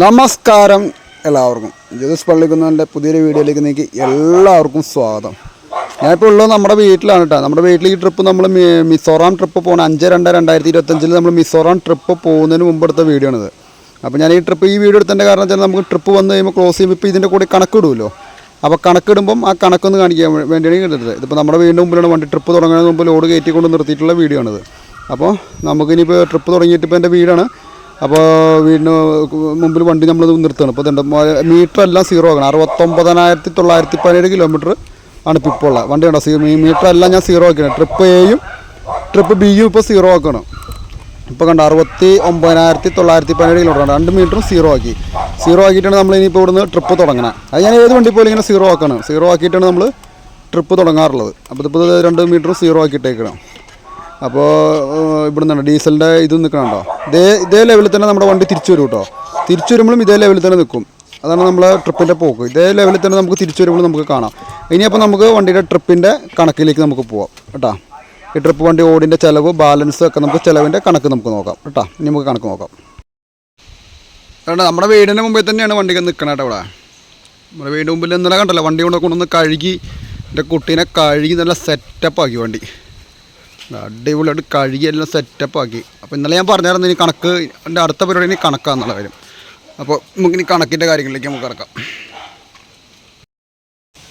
നമസ്കാരം എല്ലാവർക്കും. ജ്യോതിസ് പള്ളിക്കുന്നതിന്റെ പുതിയൊരു വീഡിയോയിലേക്ക് നീക്കി എല്ലാവർക്കും സ്വാഗതം. ഞാനിപ്പോൾ ഉള്ളത് നമ്മുടെ വീട്ടിലാണ് കേട്ടോ നമ്മുടെ വീട്ടിൽ ഈ ട്രിപ്പ് നമ്മൾ മിസോറാം ട്രിപ്പ് പോകണം അഞ്ച് രണ്ട് രണ്ടായിരത്തി ഇരുപത്തഞ്ചിൽ നമ്മൾ മിസോറാം ട്രിപ്പ് പോകുന്നതിന് മുമ്പ് എടുത്ത വീഡിയോ ആണിത്. അപ്പോൾ ഞാൻ ഈ ട്രിപ്പ് ഈ വീഡിയോ എടുത്തതിന്റെ കാരണം വെച്ചാൽ നമുക്ക് ട്രിപ്പ് വന്ന് കഴിയുമ്പോൾ ക്ലോസ് ചെയ്യുമ്പോൾ ഇപ്പോൾ ഇതിന്റെ കൂടെ കണക്കിടുമല്ലോ അപ്പോൾ കണക്കിടുമ്പം ആ കണക്കൊന്ന് കാണിക്കാൻ വേണ്ടിയാണ് എടുത്തത് ഇതിപ്പോൾ നമ്മുടെ വീടിന്റെ മുമ്പിലാണ് വണ്ടി ട്രിപ്പ് തുടങ്ങുന്നതിന് മുമ്പ് ലോഡ് കയറ്റിക്കൊണ്ട് നിർത്തിയിട്ടുള്ള വീഡിയോ ആണിത്. അപ്പോൾ നമുക്കിനിപ്പോൾ ട്രിപ്പ് തുടങ്ങിയിട്ട് ഇപ്പോൾ എന്റെ വീടാണ്. അപ്പോൾ വീടിന് മുമ്പിൽ വണ്ടി നമ്മൾ നിർത്തുകയാണ്. ഇപ്പോൾ ഇതുണ്ട് മീറ്റർ എല്ലാം സീറോ ആക്കണം അറുപത്തൊമ്പതിനായിരത്തി തൊള്ളായിരത്തി പതിനേഴ് കിലോമീറ്റർ ആണ് ഇപ്പോൾ ഇപ്പോൾ ഉള്ളത് വണ്ടി ഉണ്ടോ സീ മീറ്റർ എല്ലാം ഞാൻ സീറോ ആക്കണം ട്രിപ്പ് എയും ട്രിപ്പ് ബിയും ഇപ്പോൾ സീറോ ആക്കണം. ഇപ്പോൾ കണ്ട അറുപത്തി ഒമ്പതിനായിരത്തി തൊള്ളായിരത്തി പതിനേഴ് കിലോമീറ്റർ രണ്ട് മീറ്ററും സീറോ ആക്കി. സീറോ ആക്കിയിട്ടാണ് നമ്മൾ ഇനിയിപ്പോൾ ഇവിടുന്ന് ട്രിപ്പ് തുടങ്ങണം. അത് ഞാൻ ഏത് വണ്ടി പോലും ഇങ്ങനെ സീറോ ആക്കണം. സീറോ ആക്കിയിട്ടാണ് നമ്മൾ ട്രിപ്പ് തുടങ്ങാറുള്ളത്. അപ്പോൾ ഇപ്പോൾ രണ്ട് മീറ്ററും സീറോ ആക്കിയിട്ടേക്കണം. അപ്പോൾ ഇവിടെ നിന്നാണ് ഡീസലിന്റെ ഇത് നിൽക്കണുണ്ടോ ഇതേ ഇതേ ലെവലിൽ തന്നെ നമ്മുടെ വണ്ടി തിരിച്ചു വരും കേട്ടോ. തിരിച്ചു വരുമ്പോഴും ഇതേ ലെവലിൽ തന്നെ നിൽക്കും അതാണ് നമ്മളെ ട്രിപ്പിന്റെ പോക്ക്. ഇതേ ലെവലിൽ തന്നെ നമുക്ക് തിരിച്ചു വരുമ്പോൾ നമുക്ക് കാണാം. ഇനിയപ്പോൾ നമുക്ക് വണ്ടിയുടെ ട്രിപ്പിന്റെ കണക്കിലേക്ക് നമുക്ക് പോവാം കേട്ടോ. ഈ ട്രിപ്പ് വണ്ടി ഓടിന്റെ ചിലവ് ബാലൻസ് ഒക്കെ നമുക്ക് ചിലവിന്റെ കണക്ക് നമുക്ക് നോക്കാം കേട്ടോ. ഇനി നമുക്ക് കണക്ക് നോക്കാം. കേട്ടോ നമ്മുടെ വീടിന്റെ മുമ്പിൽ തന്നെയാണ് വണ്ടി നിൽക്കണേ കേട്ടോ ഇവിടെ. നമ്മുടെ വീടിന്റെ മുമ്പിൽ ഇന്നലെ കണ്ടല്ലോ വണ്ടി കൊണ്ടൊക്കെ കൊണ്ടുവന്ന് കഴുകി എന്റെ കുട്ടീനെ കഴുകി നല്ല സെറ്റപ്പ് ആക്കി വണ്ടി. അടിപൊളിയായിട്ട് കഴുകിയെല്ലാം സെറ്റപ്പ് ആക്കി. അപ്പോൾ ഇന്നലെ ഞാൻ പറഞ്ഞായിരുന്നു ഇനി കണക്ക് എന്റെ അടുത്ത പരിപാടി ഇനി കണക്കാന്നുള്ള കാര്യം. അപ്പോൾ നമുക്ക് നമുക്കിനി കണക്കിന്റെ കാര്യങ്ങളിലേക്ക് നമുക്ക് കിടക്കാം.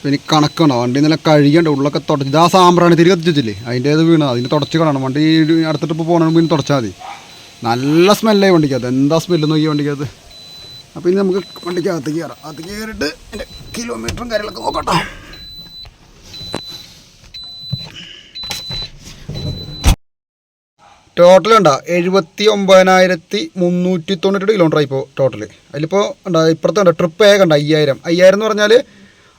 ഇനി കണക്കാണോ? വണ്ടി ഇന്നലെ കഴുകിയുണ്ട് ഉള്ളൊക്കെ തുടച്ച്. ആ സാമ്പ്രാണി തിരി കത്തിച്ചില്ലേ അതിന്റെ ഇത് വീണത് അതിന് തുടച്ച് കാണണം. വണ്ടി അടുത്തിട്ട് ഇപ്പോൾ പോകണമെങ്കിൽ പിന്നെ തുടച്ചാൽ മതി. നല്ല സ്മെല്ലായി വണ്ടിക്കകത്ത്. എന്താ സ്മെല്ല് നോക്കി വണ്ടിക്കകത്ത്. അപ്പോൾ ഇനി നമുക്ക് വണ്ടിക്കകത്ത് കയറാം. അത് കയറിയിട്ട് കിലോമീറ്ററും കാര്യങ്ങളൊക്കെ നോക്കട്ടോ. ടോട്ടൽ ഉണ്ടോ എഴുപത്തി ഒമ്പതിനായിരത്തി മുന്നൂറ്റി തൊണ്ണൂറ്റെട്ട് കിലോമീറ്റർ ഇപ്പോൾ ടോട്ടൽ അതിലിപ്പോൾ ഉണ്ടോ ഇപ്പുറത്തെ ഉണ്ട് ട്രിപ്പ് ഏക ഉണ്ട് അയ്യായിരം. അയ്യായിരം എന്ന് പറഞ്ഞാൽ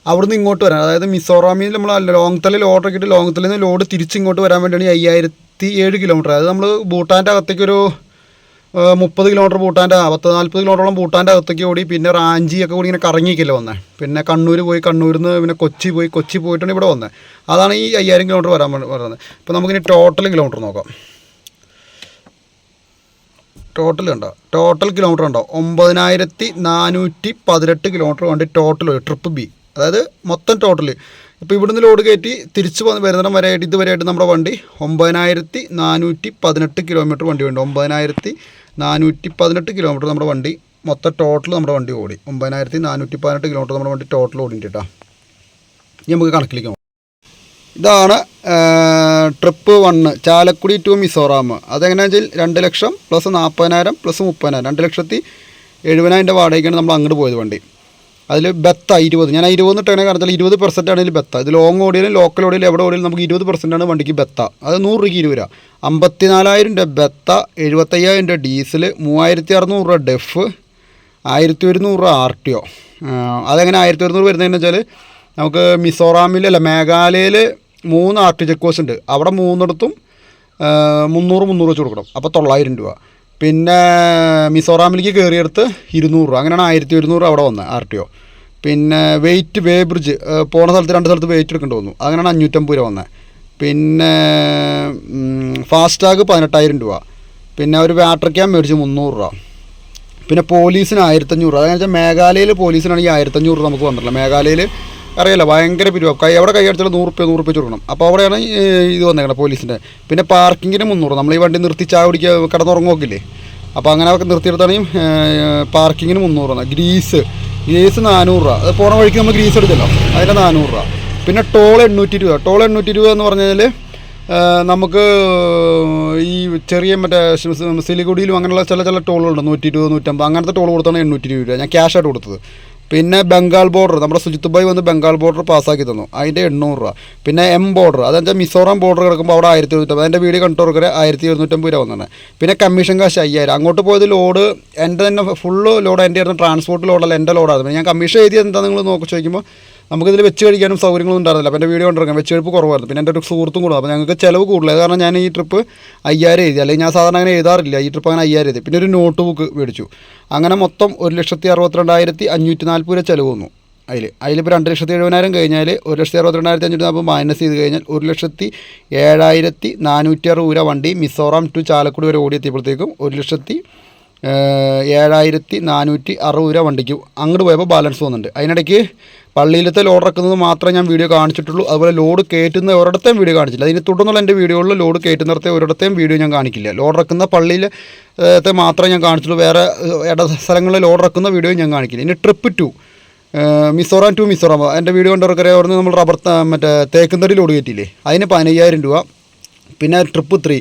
അവിടുന്ന് ഇങ്ങോട്ട് വരാം അതായത് മിസോറാമിൽ നമ്മൾ ലോങ് തലയിൽ ഓർഡർ ആക്കിയിട്ട് ലോങ് തലയിൽ നിന്ന് ലോഡ് തിരിച്ച് ഇങ്ങോട്ട് വരാൻ വേണ്ടിയാണ് അയ്യായിരത്തി ഏഴ് കിലോമീറ്റർ അതായത് നമ്മൾ ഭൂട്ടാന്റെ അകത്തേക്കൊരു മുപ്പത് കിലോമീറ്റർ ഭൂട്ടാന്റെ പത്ത് നാൽപ്പത് കിലോമീറ്ററോളം ഭൂട്ടാന്റെ അകത്തേക്ക് ഓടി പിന്നെ റാഞ്ചിയൊക്കെ കൂടി ഇങ്ങനെ കറങ്ങിക്കില്ല വന്നത് പിന്നെ കണ്ണൂർ പോയി കണ്ണൂരിൽ നിന്ന് പിന്നെ കൊച്ചി പോയി കൊച്ചി പോയിട്ടാണ് ഇവിടെ വന്നത് അതാണ് ഈ അയ്യായിരം കിലോമീറ്റർ വരാൻ വരുന്നത് ഇപ്പോൾ നമുക്കിനി ടോട്ടൽ കിലോമീറ്റർ നോക്കാം. ടോട്ടൽ ഉണ്ടോ ടോട്ടൽ കിലോമീറ്റർ ഉണ്ടോ ഒമ്പതിനായിരത്തി നാനൂറ്റി പതിനെട്ട് കിലോമീറ്റർ വേണ്ടി ടോട്ടൽ ട്രിപ്പ് ബി അതായത് മൊത്തം ടോട്ടൽ ഇപ്പോൾ ഇവിടുന്ന് ലോഡ് കയറ്റി തിരിച്ച് വന്ന് വരുന്നിടം വരെ ആയിട്ട് ഇതുവരെയായിട്ട് നമ്മുടെ വണ്ടി ഒമ്പതിനായിരത്തി നാനൂറ്റി പതിനെട്ട് കിലോമീറ്റർ വണ്ടി ഉണ്ട് ഒമ്പതിനായിരത്തി നാനൂറ്റി പതിനെട്ട് കിലോമീറ്റർ നമ്മുടെ വണ്ടി മൊത്തം ടോട്ടൽ നമ്മുടെ വണ്ടി ഓടി. ഒമ്പതിനായിരത്തി നാനൂറ്റി പതിനെട്ട് കിലോമീറ്റർ നമ്മുടെ വണ്ടി ടോട്ടൽ ഓടിയിട്ട് കേട്ടോ. നമുക്ക് കണക്കിലേക്ക് ഇതാണ് trip one Chalakudy to Mizoram. അതെങ്ങനെയാണെന്ന് വെച്ചാൽ രണ്ട് ലക്ഷം പ്ലസ് നാൽപ്പതിനായിരം പ്ലസ് മുപ്പതിനായിരം. രണ്ട് ലക്ഷത്തി എഴുപതിനായിരം വാടകയ്ക്കാണ് നമ്മൾ അങ്ങോട്ട് പോയത് വണ്ടി. അതിൽ ബെത്ത ഇരുപത്. ഞാൻ ഇരുപത് ഇട്ടങ്ങനെ കാരണം ഇരുപത് പെർസെന്റ് ആണ് ഇതിൽ ബെത്ത. ഇത് ലോങ് ഓടിയാലും ലോക്കൽ ഓടിയാലും എവിടെ ഓടിയാലും നമുക്ക് ഇരുപത് പെർസെന്റ് ആണ് വണ്ടിക്ക് ബെത്ത. അത് നൂറ് രൂപയ്ക്ക് ഇരുപത് രൂപ. അമ്പത്തിനാലായിരം രൂപ ബെത്ത എഴുപത്തയ്യായിരം രൂപ ഡീസൽ മൂവായിരത്തി അറുന്നൂറ് രൂപ ഡെഫ് ആയിരത്തി ഒരുന്നൂറ് രൂപ ആർ ടി ഒ. അതെങ്ങനെ ആയിരത്തി ഒരുന്നൂറ് വരുന്നതെന്ന് വെച്ചാൽ നമുക്ക് മിസോറാമിലല്ല മേഘാലയയിൽ മൂന്ന് ആർ ടി ചെക്ക് പോസ്റ്റ് ഉണ്ട്. അവിടെ മൂന്നിടത്തും മുന്നൂറ് മുന്നൂറ് വെച്ച് കൊടുക്കണം. അപ്പോൾ തൊള്ളായിരം രൂപ. പിന്നെ മിസോറാമിലേക്ക് കയറിയെടുത്ത് ഇരുന്നൂറ് രൂപ. അങ്ങനെയാണ് ആയിരത്തി ഒരുന്നൂറ് അവിടെ വന്നത് ആർ ടി ഒ. പിന്നെ വെയിറ്റ് വേ ബ്രിഡ്ജ് പോണ സ്ഥലത്ത് രണ്ട് സ്ഥലത്ത് വെയിറ്റ് എടുക്കേണ്ടി വന്നു. അങ്ങനെയാണ് അഞ്ഞൂറ്റമ്പത് രൂപ വന്നത് പിന്നെ ഫാസ്ടാഗ് പതിനെട്ടായിരം രൂപ. പിന്നെ ഒരു വാട്ടർ ക്യാൻ മേടിച്ച് മുന്നൂറ് രൂപ. പിന്നെ പോലീസിന് ആയിരത്തഞ്ഞൂറ് രൂപ. അതെന്ന് വെച്ചാൽ മേഘാലയയിൽ പോലീസിനാണെങ്കിൽ ആയിരത്തഞ്ഞൂറ് രൂപ നമുക്ക് വന്നിട്ടില്ല. മേഘാലയയിൽ അറിയാലോ ഭയങ്കര പിരിവാ. കൈ അവിടെ കൈ അടിച്ചാൽ നൂറ് റുപ്യ നൂറ് റുപ്യ കൊടുക്കണം അപ്പോൾ അവിടെയാണ് ഇത് വന്നേക്കണം പോലീസിന്റെ. പിന്നെ പാർക്കിങ്ങിന് മുന്നൂറ്. നമ്മൾ ഈ വണ്ടി നിർത്തി ചായ കുടിക്കുക കിടന്നുറങ്ങുമൊക്കില്ലേ അപ്പോൾ അങ്ങനെ അവർക്ക് നിർത്തിയെടുത്താണെങ്കിൽ പാർക്കിങ്ങിന് മുന്നൂറ് രൂപ ഗ്രീസ്. ഗ്രീസ് നാനൂറ് രൂപ. അത് പോണ വഴിക്ക് നമ്മൾ ഗ്രീസ് എടുത്തല്ലോ. അതിന്റെ നാനൂറ് രൂപ. പിന്നെ ടോൾ എണ്ണൂറ്റി രൂപ ടോൾ എണ്ണൂറ്റി രൂപ എന്ന് പറഞ്ഞാൽ നമുക്ക് ഈ ചെറിയ മറ്റേ സിലിഗുഡിയിലും അങ്ങനെയുള്ള ചില ചില ടോളുകളുണ്ട്. നൂറ്റി ഇരുപത് നൂറ്റമ്പത്. അങ്ങനത്തെ ടോൾ കൊടുത്താണ് എണ്ണൂറ്റി രൂപ. ഞാൻ ക്യാഷായിട്ട് കൊടുത്തത്. പിന്നെ ബംഗാൾ ബോർഡർ നമ്മുടെ സുജിത് ഭായ് വന്ന് ബംഗാൾ ബോർഡർ പാസ്സാക്കി തന്നു. അതിന്റെ എണ്ണൂറ് രൂപ. പിന്നെ എം ബോർഡർ വെച്ചാൽ മിസോറാം ബോർഡർ കിടക്കുമ്പോൾ അവിടെ ആയിരത്തി എഴുന്നൂറ്റമ്പത് അതിന്റെ വീട് കണ്ടവർക്ക് ആയിരത്തി എഴുന്നൂറ്റമ്പത് രൂപ വന്നാണ്. പിന്നെ കമ്മീഷൻ കാശ് അയ്യായിരം. അങ്ങോട്ട് പോയത് ലോഡ് എന്റെ തന്നെ ഫുള്ള് ലോഡ് എന്റെ ആയിരുന്നു ട്രാൻസ്പോർട്ട് ലോഡല്ല എന്റെ ലോഡായിരുന്നു ഞാൻ കമ്മീഷൻ എഴുതി എന്താ നിങ്ങൾ നോക്കി ചോദിക്കുമ്പോൾ നമുക്കിതിൽ വെച്ച് കഴിക്കാനും സൗകര്യങ്ങളൊന്നും ഉണ്ടായിരുന്നില്ല. അപ്പോൾ എന്റെ വീഡിയോ കൊണ്ടിരിക്കാം വെച്ച് കഴിപ്പ് കുറവായിരുന്നു. പിന്നെ എന്റെ ഒരു സുഹൃത്തും കൂടും. അപ്പോൾ ഞങ്ങൾക്ക് ചിലവ് കൂടുതലായത് കാരണം ഞാൻ ഈ ട്രിപ്പ് അയ്യായിരം എഴുതി. അല്ലെങ്കിൽ ഞാൻ സാധാരണ അങ്ങനെ എഴുതാറില്ല. ഈ ട്രിപ്പ് അങ്ങനെ അയ്യായിരം എഴുതി. പിന്നെ ഒരു നോട്ട് ബുക്ക് മേടിച്ചു. അങ്ങനെ മൊത്തം ഒരു ലക്ഷത്തി അറുപത്തിരണ്ടായിരത്തി അഞ്ഞൂറ്റി നാൽപ്പത് രൂപ ചിലവ് വന്നു. അതിൽ അതിലിപ്പോൾ രണ്ട് ലക്ഷത്തി എഴുപതിനായിരം കഴിഞ്ഞാൽ ഒരു ലക്ഷത്തി അറുപത്തിരണ്ടായിരത്തി അഞ്ഞൂറ്റി നാൽപ്പത് മൈനസ് ചെയ്ത് കഴിഞ്ഞാൽ ഒരു ലക്ഷത്തി ഏഴായിരത്തി നാനൂറ്റി അറുപത് രൂപ വണ്ടി മിസോറാം ടു ചാലക്കുടി വരെ ഓടിയെത്തിയപ്പോഴത്തേക്കും ഒരു ലക്ഷത്തി ഏഴായിരത്തി നാനൂറ്റി അറുപത് രൂപ വണ്ടിക്ക് അങ്ങോട്ട് പോയപ്പോൾ ബാലൻസ് വന്നിട്ടുണ്ട്. അതിനിടയ്ക്ക് പള്ളിയിലത്തെ ലോഡ് ഇറക്കുന്നത് മാത്രമേ ഞാൻ വീഡിയോ കാണിച്ചിട്ടുള്ളൂ. അതുപോലെ ലോഡ് കയറ്റുന്ന ഒരിടത്തേയും വീഡിയോ കാണിച്ചില്ല അതിന് തുടർന്നുള്ള എന്റെ വീഡിയോകളിൽ ലോഡ് കയറ്റുന്നിടത്തെ ഒരിടത്തേയും വീഡിയോ ഞാൻ കാണിക്കില്ല. ലോഡ് ഇറക്കുന്ന പള്ളിയിലത്തെ മാത്രമേ ഞാൻ കാണിച്ചുള്ളൂ വേറെ ഇട സ്ഥലങ്ങളിൽ ലോഡ് ഇറക്കുന്ന വീഡിയോ ഞാൻ കാണിക്കില്ല. ഇനി trip two Mizoram to Mizoram. എന്റെ വീഡിയോ കണ്ടവർക്കറിയാം നിന്ന് നമ്മൾ റബ്ബർ മറ്റേ തേക്കുന്തടി ലോഡ് കയറ്റിയില്ലേ? അതിന് പതിനയ്യായിരം രൂപ. പിന്നെ trip three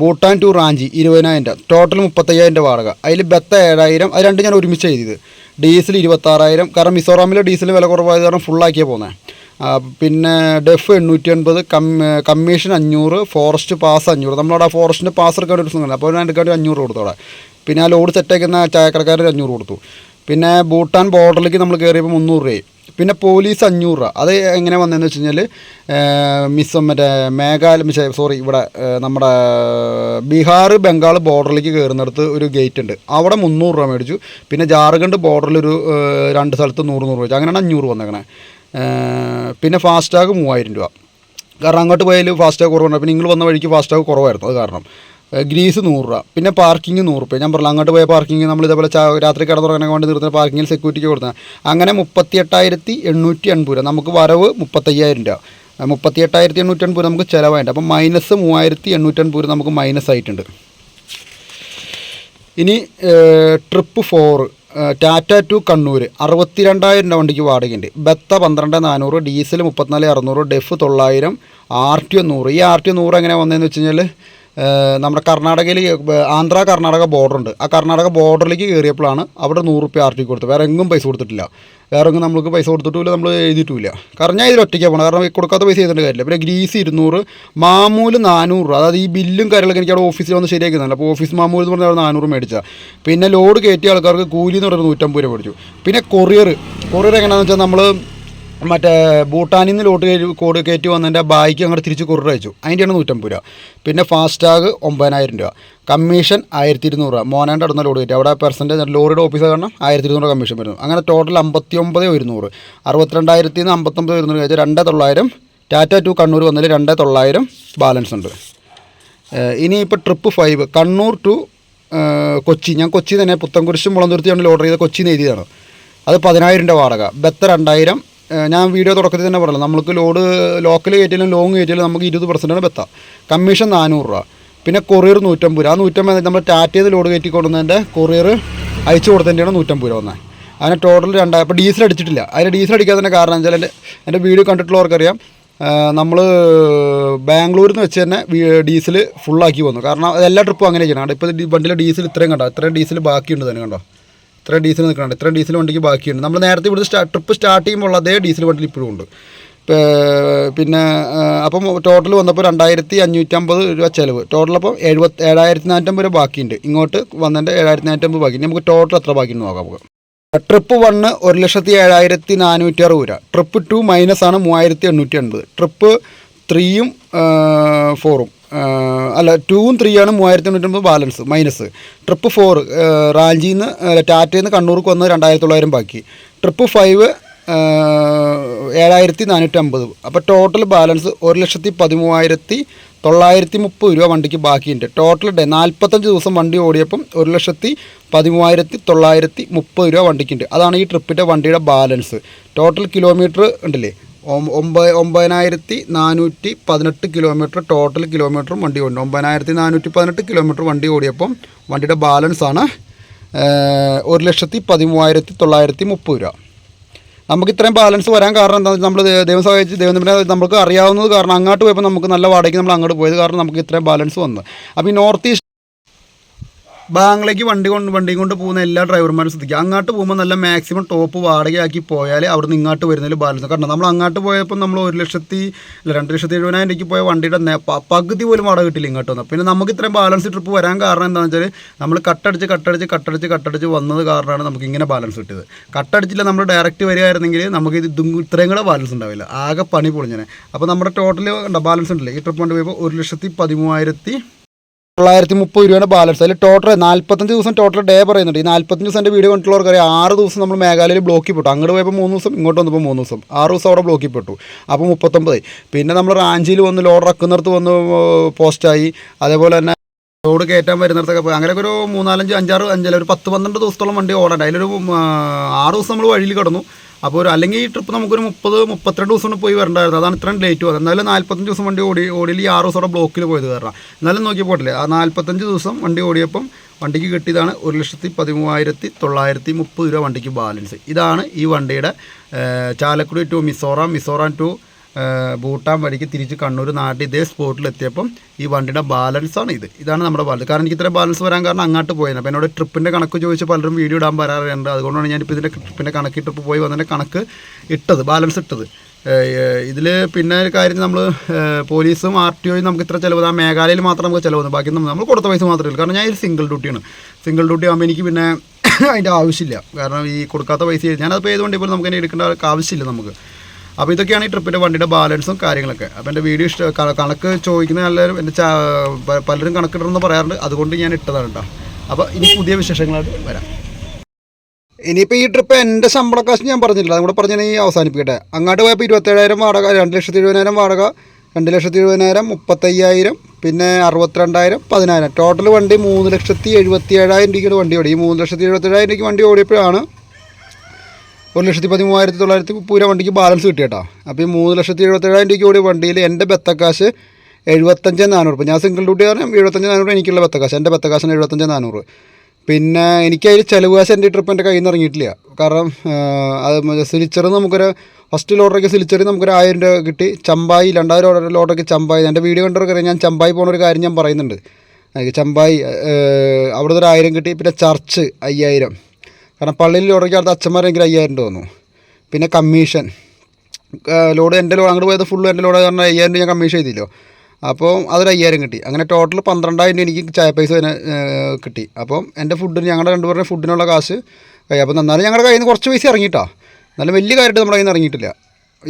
Bhutan to Ranchi ഇരുപതിനായിരം രൂപ. ടോട്ടൽ മുപ്പത്തയ്യായിരം രൂപ വാടക. അതിൽ ബത്ത ഏഴായിരം അത് രണ്ട് ഞാൻ ഒരുമിച്ച് എഴുതിയത്. ഡീസൽ ഇരുപത്താറായിരം. കാരണം മിസോറാമിലെ ഡീസൽ വില കുറവായത് കാരണം ഫുള്ളാക്കിയാണ് പോകുന്നത് പിന്നെ ഡെഫ് എണ്ണൂറ്റി അൻപത് കം കമ്മീഷൻ അഞ്ഞൂറ് ഫോറസ്റ്റ് പാസ് അഞ്ഞൂറ്. നമ്മളവിടെ ആ ഫോറസ്റ്റിന്റെ പാസ് എടുക്കാൻ ഒരു സംഘം അപ്പോൾ ഞാൻ എടുക്കാൻ അഞ്ഞൂറ് കൊടുത്തു അവിടെ. പിന്നെ ആ ലോഡ് സെറ്റാക്കുന്ന ചായക്കടക്കാരൻ അഞ്ഞൂറ് കൊടുത്തു. പിന്നെ ഭൂട്ടാൻ ബോർഡറിലേക്ക് നമ്മൾ കയറിയപ്പോൾ മുന്നൂറ് രൂപയും പിന്നെ പോലീസ് അഞ്ഞൂറ് രൂപ. അത് എങ്ങനെ വന്നതെന്ന് വെച്ച് കഴിഞ്ഞാൽ മിസ് മറ്റേ മേഘാലയ സോറി ഇവിടെ നമ്മുടെ ബീഹാർ ബംഗാൾ ബോർഡറിലേക്ക് കയറുന്നിടത്ത് ഒരു ഗേറ്റ് ഉണ്ട്. അവിടെ മുന്നൂറ് രൂപ മേടിച്ചു. പിന്നെ ജാർഖണ്ഡ് ബോർഡറിൽ ഒരു രണ്ട് സ്ഥലത്ത് നൂറ് നൂറ് വെച്ചു അങ്ങനെയാണ് അഞ്ഞൂറ് വന്നേക്കണേ. പിന്നെ ഫാസ്റ്റാഗ് മൂവായിരം രൂപ. കാരണം അങ്ങോട്ട് പോയാൽ ഫാസ്റ്റാഗ് കുറവുണ്ട് പിന്നെ നിങ്ങൾ വന്ന വഴിക്ക് ഫാസ്റ്റാഗ് കുറവായിരുന്നു. അത് കാരണം. ഗ്രീസ് നൂറ് രൂപ. പിന്നെ പാർക്കിംഗ് നൂറ് രൂപ. ഞാൻ പറഞ്ഞു അങ്ങോട്ട് പോയ പാർക്കിംഗ് നമ്മൾ ഇതേപോലെ രാത്രി രാത്രി കിടന്നുറങ്ങാൻ വേണ്ടി നിർത്തുന്ന പാർക്കിങ്ങിൽ സെക്യൂരിറ്റിക്ക് കൊടുത്താൽ അങ്ങനെ മുപ്പത്തി എട്ടായിരത്തി എണ്ണൂറ്റി എൺപത് രൂപ. നമുക്ക് വരവ് മുപ്പത്തയ്യായിരം രൂപ. മുപ്പത്തി എട്ടായിരത്തി എണ്ണൂറ്റി എൺപത് നമുക്ക് ചിലവായിട്ടുണ്ട്. അപ്പം മൈനസ് മൂവായിരത്തി എണ്ണൂറ്റി എൺപത് രൂപ നമുക്ക് മൈനസ് ആയിട്ടുണ്ട്. ഇനി trip four Tata to Kannur അറുപത്തി രണ്ടായിരം രൂപ വണ്ടിക്ക് വാടകയുണ്ട്. ബത്ത പന്ത്രണ്ട് നാനൂറ് ഡീസൽ മുപ്പത്തിനാല് അറുന്നൂറ് ഡെഫ് തൊള്ളായിരം ആർ ടി നൂറ്. ഈ ആർ ടി നൂറ് എങ്ങനെ വന്നതെന്ന് വെച്ച് കഴിഞ്ഞാൽ നമ്മുടെ കർണാടകയിൽ ആന്ധ്ര കർണാടക ബോർഡർ ഉണ്ട് ആ കർണാടക ബോർഡറിലേക്ക് കയറിയപ്പോഴാണ് അവിടെ നൂറ് റുപ്യ ആർ ടി കൊടുത്തത്. വേറെ എങ്ങും പൈസ കൊടുത്തിട്ടില്ല. വേറെ എങ്ങും നമുക്ക് പൈസ കൊടുത്തിട്ടില്ല നമ്മൾ എഴുതിയിട്ടില്ല കാരണം ഞാൻ ഇതിൽ ഒറ്റയ്ക്കാണ് പോകണം കാരണം കൊടുക്കാത്ത പൈസ ചെയ്തിട്ട് കാര്യമില്ല. പിന്നെ ഗ്രീസ് ഇരുന്നൂറ് മാമൂൽ നാനൂറ്. രൂപ അതായത് ഈ ബില്ലും കാര്യങ്ങളൊക്കെ എനിക്ക് അവിടെ ഓഫീസിൽ വന്ന് ശരിയാക്കുന്നില്ല അപ്പോൾ ഓഫീസ് മാമൂൽ എന്ന് പറഞ്ഞാൽ നാനൂറ് മേടിച്ചാൽ പിന്നെ ലോഡ് കയറ്റിയ ആൾക്കാർക്ക് കൂലി എന്ന് പറയുന്നത് നൂറ്റമ്പത് രൂപ മേടിച്ചു. പിന്നെ കൊറിയർ കൊറിയർ എങ്ങനെയാണെന്ന് വെച്ചാൽ നമ്മൾ മറ്റേ ഭൂട്ടാനിൽ നിന്ന് ലോട്ട് കോഡ് കയറ്റി വന്നതിന്റെ ബായിക്ക് അങ്ങോട്ട് തിരിച്ച് കൊറിയർ അയച്ചു അതിന്റെയാണ് നൂറ്റമ്പത് രൂപ. പിന്നെ ഫാസ്റ്റാഗ് ഒമ്പതിനായിരം രൂപ. കമ്മീഷൻ ആയിരത്തി ഇരുന്നൂറ് രൂപ. മോനാണ്ട് അടുന്ന ലോഡ് കയറ്റി. അവിടെ പെർസെന്റേജ് ലോറിയുടെ ഓഫീസ് കാരണം ആയിരത്തി ഇരുന്നൂറ് കമ്മീഷൻ വരുന്നു. അങ്ങനെ ടോട്ടൽ അമ്പത്തി ഒമ്പത് ഒരുന്നൂറ്. അറുപത്തിരണ്ടായിരത്തി നിന്ന് അമ്പത്തൊമ്പത് ഒരുന്നൂറ് കഴിച്ചാൽ രണ്ട് തൊള്ളായിരം. ടാറ്റ ടു കണ്ണൂർ വന്നതിൽ രണ്ട് തൊള്ളായിരം ബാലൻസ് ഉണ്ട്. ഇനി ഇപ്പോൾ trip five Kannur to Kochi. ഞാൻ കൊച്ചി തന്നെ പുത്തൻകുരിശും മുളന്തുരുത്തിയാണ് ലോഡർ ചെയ്ത് നിന്ന് എഴുതിയതാണ്. അത് പതിനായിരം രൂപ വാടക. ബെത്ത രണ്ടായിരം ഞാൻ വീഡിയോ തുടക്കത്തിൽ തന്നെ പറഞ്ഞല്ലോ നമുക്ക് ലോഡ് ലോക്കൽ കയറ്റിയാലും ലോങ് കയറ്റിയാലും നമുക്ക് ഇരുപത് പെർസെന്റാണ് ബെത്ത. കമ്മീഷൻ നാനൂറ് രൂപ. പിന്നെ കൊറിയർ നൂറ്റമ്പത് രൂപ. ആ നൂറ്റമ്പത് നമ്മൾ ടാറ്റയിൽ ലോഡ് കയറ്റി കൊണ്ടുവന്നതിന്റെ കൊറിയർ അയച്ചു കൊടുത്തതിന്റെയാണ് നൂറ്റമ്പത് രൂപ വന്നത് അതിന് ടോട്ടൽ രണ്ടായിരം അപ്പോൾ ഡീസൽ അടിച്ചിട്ടില്ല. അതിന് ഡീസൽ അടിക്കാത്തതിന്റെ കാരണം വെച്ചാൽ എന്റെ എന്റെ വീഡിയോ കണ്ടിട്ടുള്ളവർക്കറിയാം. നമ്മൾ ബാംഗ്ലൂരിൽ നിന്ന് വെച്ച് തന്നെ ഡീസൽ ഫുള്ളാക്കി വന്നു. കാരണം എല്ലാ ട്രിപ്പും അങ്ങനെ ചെയ്യണം ഇപ്പോൾ വണ്ടിയിലെ ഡീസൽ ഇത്രയും കണ്ടോ? ഇത്രയും ഡീസൽ ബാക്കിയുണ്ട് തന്നെ കണ്ടോ? ഇത്രയും ഡീസൽ നിൽക്കുന്നുണ്ട് ഇത്ര ഡീസൽ വണ്ടിക്ക് ബാക്കിയുണ്ട്. നമ്മൾ നേരത്തെ ഇവിടുന്ന് സ്റ്റാ ട്രിപ്പ് സ്റ്റാർട്ട് ചെയ്യുമ്പോൾ അതേ ഡീസൽ വണ്ടിയിൽ ഇപ്പോഴും ഉണ്ട്. പിന്നെ അപ്പം ടോട്ടൽ വന്നപ്പോൾ രണ്ടായിരത്തി അഞ്ഞൂറ്റമ്പത് രൂപ ചിലവ്. ടോട്ടൽ അപ്പം എഴുപത്തി ഏഴായിരത്തി നാനൂറ്റമ്പത് രൂപ ബാക്കിയുണ്ട്. ഇങ്ങോട്ട് വന്നതിന്റെ ഏഴായിരത്തി നാനൂറ്റമ്പത് ബാക്കി. നമുക്ക് ടോട്ടൽ എത്ര ബാക്കിയുണ്ട് നോക്കാം നമുക്ക്. ട്രിപ്പ് വണ്ണ് ഒരു ലക്ഷത്തി ഏഴായിരത്തി നാനൂറ്റി അറുപത് രൂപ. ട്രിപ്പ് ടു മൈനസ് ആണ് മൂവായിരത്തി എണ്ണൂറ്റി എൺപത് ട്രിപ്പ് ത്രീയും ഫോറും അല്ല ടൂവും ത്രീ ആണ് മൂവായിരത്തി എണ്ണൂറ്റമ്പത് ബാലൻസ് മൈനസ് ട്രിപ്പ് ഫോർ റാഞ്ചിയിൽ നിന്ന് ടാറ്റയിൽ നിന്ന് കണ്ണൂർക്ക് വന്ന് രണ്ടായിരത്തി തൊള്ളായിരം ബാക്കി. ട്രിപ്പ് ഫൈവ് ഏഴായിരത്തി നാനൂറ്റി അമ്പത് അപ്പോൾ ടോട്ടൽ ബാലൻസ് ഒരു ലക്ഷത്തി പതിമൂവായിരത്തി തൊള്ളായിരത്തി മുപ്പത് രൂപ വണ്ടിക്ക് ബാക്കിയുണ്ട്. ടോട്ടൽ ഡേ നാൽപ്പത്തഞ്ച് ദിവസം വണ്ടി ഓടിയപ്പം ഒരു ലക്ഷത്തി പതിമൂവായിരത്തി തൊള്ളായിരത്തി മുപ്പത് രൂപ വണ്ടിക്കുണ്ട് അതാണ് ഈ ട്രിപ്പിന്റെ വണ്ടിയുടെ ബാലൻസ് ടോട്ടൽ കിലോമീറ്റർ ഉണ്ടല്ലേ ഒമ്പത് ഒമ്പതിനായിരത്തി നാനൂറ്റി പതിനെട്ട് കിലോമീറ്റർ ടോട്ടൽ കിലോമീറ്ററും വണ്ടി ഓടി ഒമ്പതിനായിരത്തി നാനൂറ്റി പതിനെട്ട് കിലോമീറ്റർ വണ്ടി ഓടിയപ്പം വണ്ടിയുടെ ബാലൻസ് ആണ് ഒരു ലക്ഷത്തി പതിമൂവായിരത്തി തൊള്ളായിരത്തി മുപ്പത് രൂപ. നമുക്ക് ഇത്രയും ബാലൻസ് വരാൻ കാരണം എന്താ നമ്മൾ ദൈവം സഹായിച്ച് ദൈവം തമ്മിൽ നമുക്ക് അറിയാവുന്നത് കാരണം അങ്ങോട്ട് പോയപ്പോൾ നമുക്ക് നല്ല വാടകയ്ക്ക് നമ്മൾ അങ്ങോട്ട് പോയത് കാരണം നമുക്ക് ഇത്രയും ബാലൻസ് വന്നു. അപ്പോൾ ഈ നോർത്ത് ഈസ്റ്റ് ബാങ്കിലേക്ക് വണ്ടി കൊണ്ട് വണ്ടിയും കൊണ്ട് പോകുന്ന എല്ലാ ഡ്രൈവർമാരും ശ്രദ്ധിക്കുക. അങ്ങോട്ട് പോകുമ്പോൾ നല്ല മാക്സിമം ടോപ്പ് വാടകയാക്കി പോയാൽ അവിടെ നിന്ന് ഇങ്ങോട്ട് വരുന്നതിൽ ബാലൻസ്. കാരണം നമ്മൾ അങ്ങോട്ട് പോയപ്പോൾ നമ്മൾ ഒരു ലക്ഷത്തി അല്ല രണ്ട് ലക്ഷത്തി എഴുപതിനായിരം രൂപയ്ക്ക് പോയ വണ്ടിയുടെ പകുതി പോലും വാടക കിട്ടില്ല ഇങ്ങോട്ട് വന്നു പിന്നെ നമുക്ക് ഇത്രയും ബാലൻസ് ട്രിപ്പ് വരാൻ കാരണം എന്താണെന്ന് വെച്ചാൽ നമ്മൾ കട്ടടിച്ച് കട്ടടിച്ച് കട്ടടിച്ച് കട്ടടിച്ച് വന്നത് കാരണമാണ് നമുക്ക് ഇങ്ങനെ ബാലൻസ് കിട്ടിയത്. കട്ടടിച്ചില്ല നമ്മൾ ഡയറക്റ്റ് വരികയായിരുന്നെങ്കിൽ നമുക്ക് ഇത് ഇതും ഇത്രയും കൂടെ ബാലൻസ് ഉണ്ടാവില്ല. ആകെ പണി പൊളിഞ്ഞനെ. അപ്പോൾ നമ്മുടെ ടോട്ടൽ ബാലൻസ് ഉണ്ടല്ലേ? ഈ ട്രിപ്പ് കൊണ്ട് പോയപ്പോൾ ഒരു ലക്ഷത്തി പതിമൂവായിരത്തി തൊള്ളായിരത്തി മുപ്പത് രൂപയാണ് ബാലൻസ് അതിൽ ടോട്ടൽ നാൽപ്പത്തഞ്ച് ദിവസം ടോട്ടൽ ഡേ പറയുന്നുണ്ട്. ഈ നാൽപ്പത്തഞ്ച് ദിവസം എന്റെ വീഡിയോ കണ്ടിട്ടുള്ളവർക്ക് അറിയാം. ആറ് ദിവസം നമ്മൾ മേഘാലയയിൽ ബ്ലോക്കിൽ പെട്ടു അങ്ങോട്ട് പോയപ്പോൾ മൂന്ന് ദിവസം ഇങ്ങോട്ട് വന്നപ്പോൾ മൂന്ന് ദിവസം. ആറ് ദിവസം അവിടെ ബ്ലോക്കിൽ പെട്ടു അപ്പോൾ മുപ്പത്തൊമ്പത് പിന്നെ നമ്മൾ റാഞ്ചിയിൽ വന്ന് ലോഡ് ഇറക്കുന്നിടത്ത് വന്ന് പോസ്റ്റായി അതേപോലെ തന്നെ റോഡ് കയറ്റാൻ വരുന്നിടത്തൊക്കെ പോയി. അങ്ങനെയൊക്കെ ഒരു മൂന്നാലഞ്ച് അഞ്ചാറ് അഞ്ചല്ല ഒരു പത്ത് പന്ത്രണ്ട് ദിവസത്തോളം വണ്ടി ഓടേണ്ട അതിലൊരു ആറ് ദിവസം നമ്മൾ വഴിയിൽ കിടന്നു. അപ്പോൾ ഒരു അല്ലെങ്കിൽ ഈ ട്രിപ്പ് നമുക്കൊരു മുപ്പത് മുപ്പത്തിരണ്ട് ദിവസം കൊണ്ട് പോയി വരണ്ടായിരുന്നു. അതാണ് ഇത്രയും ലേറ്റ് പോകുന്നത് എന്നാലും നാൽപ്പത്തഞ്ച് ദിവസം വണ്ടി ഓടി ഓടിയിൽ ഈ ആറ് ദിവസം ബ്ലോക്കിൽ പോയത് കാരണം. എന്നാലും നോക്കി പോയിട്ടില്ലേ? ആ നാൽപ്പത്തഞ്ച് ദിവസം വണ്ടി ഓടിയപ്പം വണ്ടിക്ക് കിട്ടിയതാണ് ഒരു ലക്ഷത്തി പതിമൂവായിരത്തി തൊള്ളായിരത്തി മുപ്പത് രൂപ വണ്ടിക്ക് ബാലൻസ് ഇതാണ് ഈ വണ്ടിയുടെ ചാലക്കുടി ടു മിസോറാം മിസോറാം ടു ഭൂട്ടാൻ വഴിക്ക് തിരിച്ച് കണ്ണൂർ നാട്ടിൽ ഇതേ സ്പോട്ടിൽ എത്തിയപ്പം ഈ വണ്ടിയുടെ ബാലൻസ് ആണ് ഇത്. ഇതാണ് നമ്മുടെ ബാലൻസ് കാരണം എനിക്ക് ഇത്ര ബാലൻസ് വരാൻ കാരണം അങ്ങോട്ട് പോയത് അപ്പോൾ എന്നോട് ട്രിപ്പിന്റെ കണക്ക് ചോദിച്ച് പലരും വീഡിയോ ഇടാൻ വരാറുണ്ട്. അതുകൊണ്ടാണ് ഞാനിപ്പോൾ ഇതിന്റെ ട്രിപ്പിന്റെ കണക്ക് ട്രിപ്പ് പോയി വന്നതിന്റെ കണക്ക് ഇട്ടത് ബാലൻസ് ഇട്ടത്. ഇതിൽ പിന്നെ ഒരു കാര്യം നമ്മൾ പോലീസും ആർ ടി ഒയും നമുക്ക് ഇത്ര ചിലവ് ആ മേഘാലയയിൽ മാത്രം നമുക്ക് ചിലവ് ബാക്കി നമ്മൾ കൊടുത്ത പൈസ മാത്രമേ ഉള്ളൂ. കാരണം ഞാൻ ഇത് സിംഗിൾ ഡ്യൂട്ടിയാണ് സിംഗിൾ ഡ്യൂട്ടി ആകുമ്പോൾ എനിക്ക് പിന്നെ അതിന്റെ ആവശ്യമില്ല. കാരണം ഈ കൊടുക്കാത്ത പൈസ ഞാനത് പേ ചെയ്തുകൊണ്ട് ഇപ്പോൾ നമുക്ക് എടുക്കേണ്ട ആവശ്യമില്ല നമുക്ക്. അപ്പോൾ ഇതൊക്കെയാണ് ഈ ട്രിപ്പിന്റെ വണ്ടിയുടെ ബാലൻസും കാര്യങ്ങളൊക്കെ. അപ്പോൾ എന്റെ വീഡിയോ ഇഷ്ട കണക്ക് ചോദിക്കുന്ന എല്ലാവരും എന്റെ പലരും കണക്കിടണമെന്ന് പറയാറുണ്ട്. അതുകൊണ്ട് ഞാൻ ഇട്ടതാണ് കേട്ടോ അപ്പോൾ ഇനി പുതിയ വിശേഷങ്ങളായിട്ട് വരാം. ഇനിയിപ്പോൾ ഈ ട്രിപ്പ് എന്റെ ശമ്പള കാശ് ഞാൻ പറഞ്ഞില്ല അതുകൂടെ പറഞ്ഞാൽ ഈ അവസാനിപ്പിക്കട്ടെ. അങ്ങോട്ട് പോയപ്പോൾ ഇരുപത്തേഴായിരം വാടക രണ്ട് ലക്ഷത്തി എഴുപതിനായിരം വാടക രണ്ട് ലക്ഷത്തി എഴുപതിനായിരം മുപ്പത്തയ്യായിരം പിന്നെ അറുപത്തിരണ്ടായിരം പതിനായിരം. ടോട്ടൽ വണ്ടി മൂന്ന് ലക്ഷത്തി എഴുപത്തി ഏഴായിരം രൂപയ്ക്ക് വണ്ടി ഓടി. ഈ മൂന്ന് ലക്ഷത്തി എഴുപത്തേഴായിരം രൂപയ്ക്ക് വണ്ടി ഓടിയപ്പോഴാണ് ഒരു ലക്ഷത്തി പതിമൂവായിരത്തി തൊള്ളായിരത്തി രൂപ വണ്ടിക്ക് ബാലൻസ് കിട്ടി കേട്ടോ അപ്പോൾ ഈ മൂന്ന് ലക്ഷത്തി എഴുപത്തേഴായിരം രൂപയ്ക്ക് ഓടിയ വണ്ടിയിൽ എന്റെ ബത്തക്കാശ് എഴുപത്തഞ്ച് നാനൂറ് ഞാൻ സിംഗിൾ ഡ്യൂട്ടി പറഞ്ഞാൽ എഴുപത്തഞ്ച് നാനൂറ് എനിക്കുള്ള ബത്തക്കാശ്. എന്റെ ബത്തക്കാശിന് എഴുപത്തഞ്ച് നാനൂറ് പിന്നെ എനിക്ക് അതിൽ ചിലവ് കാശ് എന്റെ ട്രിപ്പ് എന്റെ കയ്യിൽ നിന്ന് ഇറങ്ങിയിട്ടില്ല. കാരണം അത് സിലിച്ചർ നമുക്കൊരു ഫസ്റ്റ് ലോഡറൊക്കെ സിലിച്ചർ നമുക്കൊരു ആയിരം രൂപ കിട്ടി. ചമ്പായി രണ്ടായിരം ലോഡർ ലോഡറൊക്കെ ചമ്പായി. എന്റെ വീഡിയോ കണ്ടവർക്കറിയാം ഞാൻ ചമ്പായി പോകുന്ന ഒരു കാര്യം ഞാൻ പറയുന്നുണ്ട്. ചമ്പായി അവിടെ ഒരു ആയിരം കിട്ടി. പിന്നെ ചർച്ച് അയ്യായിരം. കാരണം പള്ളിയിൽ ലോഡറൊക്കെ അടുത്ത അച്ഛന്മാരെങ്കിലും അയ്യായിരം രൂപ തന്നു പിന്നെ കമ്മീഷൻ. ലോഡ് എന്റെ ലോഡ് അങ്ങോട്ട് പോയത് ഫുള്ള് എന്റെ ലോഡ് കാരണം അയ്യായിരം രൂപ ഞാൻ കമ്മീഷൻ ചെയ്തില്ലോ. അപ്പോൾ അതൊരു അയ്യായിരം കിട്ടി. അങ്ങനെ ടോട്ടൽ പന്ത്രണ്ടായിരം രൂപ എനിക്ക് ചായ പൈസ തന്നെ കിട്ടി. അപ്പം എന്റെ ഫുഡിന് ഞങ്ങളുടെ രണ്ടുപേരുടെ ഫുഡിനുള്ള കാശ് കഴിയും അപ്പം എന്നാലും ഞങ്ങളുടെ കയ്യിൽ നിന്ന് കുറച്ച് പൈസ ഇറങ്ങിയിട്ടാ നല്ല വലിയ കാര്യമായിട്ട് നമ്മുടെ കയ്യിൽ നിന്ന് ഇറങ്ങിയിട്ടില്ല.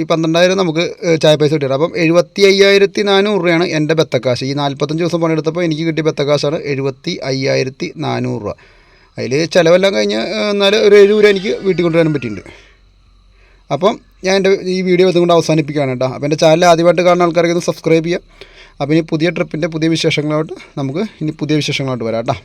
ഈ പന്ത്രണ്ടായിരം നമുക്ക് ചായ പൈസ കിട്ടിയത് അപ്പം എഴുപത്തി അയ്യായിരത്തി നാനൂറ് രൂപയാണ് എന്റെ ബത്തക്കാശ്. ഈ നാൽപ്പത്തഞ്ച് ദിവസം പണിയെടുത്തപ്പോൾ എനിക്ക് കിട്ടിയ ബത്തക്കാശാണ് എഴുപത്തി അയ്യായിരത്തി നാനൂറ് രൂപ. അതിൽ ചിലവെല്ലാം കഴിഞ്ഞ് എന്നാൽ ഒരു ഏഴ് രൂപ എനിക്ക് വീട്ടിൽ കൊണ്ടുവരാൻ പറ്റിയിട്ടുണ്ട്. അപ്പം ഞാൻ എന്റെ ഈ വീഡിയോ ഇതുകൊണ്ട് അവസാനിപ്പിക്കുകയാണ് കേട്ടോ. അപ്പോൾ എന്റെ ചാനൽ ആദ്യമായിട്ട് കാണുന്ന ആൾക്കാരൊക്കെ ഒന്ന് സബ്സ്ക്രൈബ് ചെയ്യാം അപ്പോൾ ഇനി പുതിയ ട്രിപ്പിന്റെ പുതിയ വിശേഷങ്ങളായിട്ട് നമുക്ക് ഇനി പുതിയ വിശേഷങ്ങളായിട്ട് വരാം കേട്ടോ.